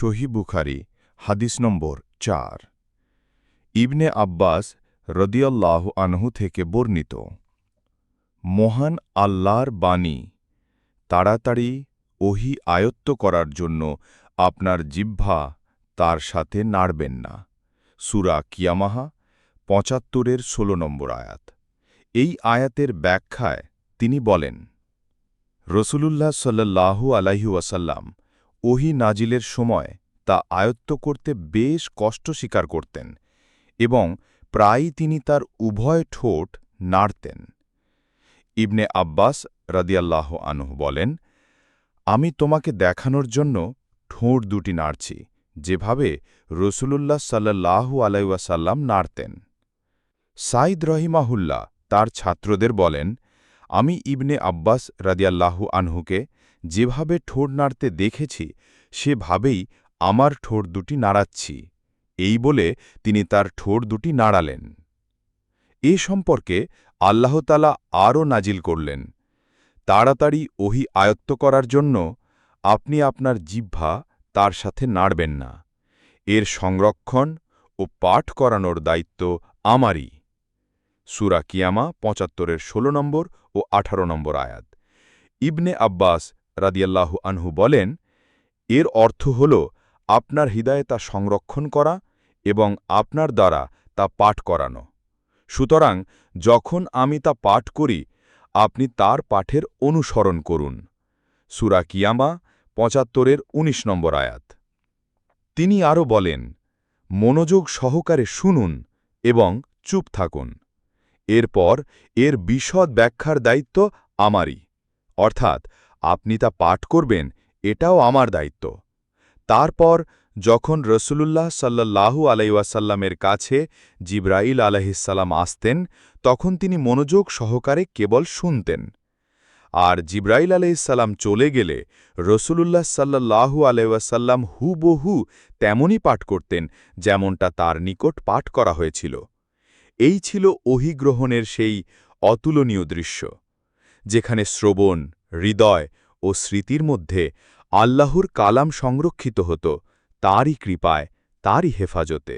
সহি বুখারি, হাদিস নম্বর চার। ইবনে আব্বাস রদিয়াল্লাহ আনহু থেকে বর্ণিত, মহান আল্লাহর বাণী তাড়াতাড়ি ওহি আয়ত্ত করার জন্য আপনার জিহ্বা তার সাথে নাড়বেন না। সুরা কিয়ামাহা, পঁচাত্তরের ষোলো নম্বর আয়াত। এই আয়াতের ব্যাখ্যায় তিনি বলেন, রসুলুল্লাহ সাল্লাহু আলাইহু ওয়াসাল্লাম ওহি নাজিলের সময় তা আয়ত্ত করতে বেশ কষ্ট স্বীকার করতেন এবং প্রায়ই তিনি তার উভয় ঠোঁট নাড়তেন। ইবনে আব্বাস রাদিয়াল্লাহ আনহু বলেন, আমি তোমাকে দেখানোর জন্য ঠোঁট দুটি নাড়ছি, যেভাবে রসুলুল্লাহ সাল্লাহু আলাইসাল্লাম নাড়তেন। সাইদ রহিমাহুল্লাহ তার ছাত্রদের বলেন, আমি ইবনে আব্বাস রাদিয়াল্লাহু আনহুকে যেভাবে ঠোঁট নাড়তে দেখেছি, সেভাবেই আমার ঠোঁট দুটি নাড়াচ্ছি। এই বলে তিনি তার ঠোঁট দুটি নাড়ালেন। এ সম্পর্কে আল্লাহতালা আরও নাজিল করলেন, তাড়াতাড়ি ওহি আয়ত্ত করার জন্য আপনি আপনার জিহ্বা তার সাথে নাড়বেন না। এর সংরক্ষণ ও পাঠ করানোর দায়িত্ব আমারই। সুরা কিয়ামা পঁচাত্তরের ১৬ নম্বর ও ১৮ নম্বর আয়াত। ইবনে আব্বাস রাদিয়াল্লাহু আনহু বলেন, এর অর্থ হল আপনার হৃদয়ে তা সংরক্ষণ করা এবং আপনার দ্বারা তা পাঠ করানো। সুতরাং যখন আমি তা পাঠ করি, আপনি তার পাঠের অনুসরণ করুন। সুরা কিয়ামা পঁচাত্তরের ১৯ নম্বর আয়াত। তিনি আরও বলেন, মনোযোগ সহকারে শুনুন এবং চুপ থাকুন। এরপর এর বিশদ ব্যাখ্যার দায়িত্ব আমারই। অর্থাৎ আপনি তা পাঠ করবেন, এটাও আমার দায়িত্ব। তারপর যখন রসুলুল্লাহ সাল্লাহু আলাইসাল্লামের কাছে জিব্রাইল আলহিসাল্লাম আসতেন, তখন তিনি মনোযোগ সহকারে কেবল শুনতেন। আর জিব্রাইল আলাইসাল্লাম চলে গেলে রসুলুল্লাহ সাল্লাহু আলাইসাল্লাম হুবহু তেমনই পাঠ করতেন, যেমনটা তার নিকট পাঠ করা হয়েছিল। এই ছিল অহিগ্রহণের সেই অতুলনীয় দৃশ্য, যেখানে শ্রবণ, হৃদয় ও স্মৃতির মধ্যে আল্লাহর কালাম সংরক্ষিত হতো তারই কৃপায় তারই হেফাজতে।